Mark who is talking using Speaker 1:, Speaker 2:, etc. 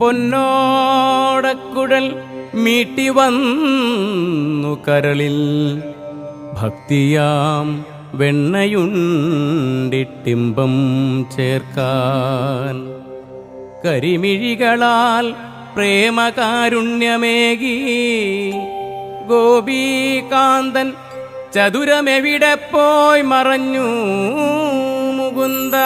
Speaker 1: പൊന്നോടക്കുഴൽ മീട്ടി വന്നു കരളിൽ. ഭക്തിയാം വെണ്ണയുണ്ടിട്ടിമ്പം ചേർക്കാൻ. കരിമിഴികളാൽ പ്രേമകാരുണ്യമേകി. ഗോപീകാന്തൻ ചതുരമെവിടെ പോയി മറഞ്ഞു മുകുന്ദ.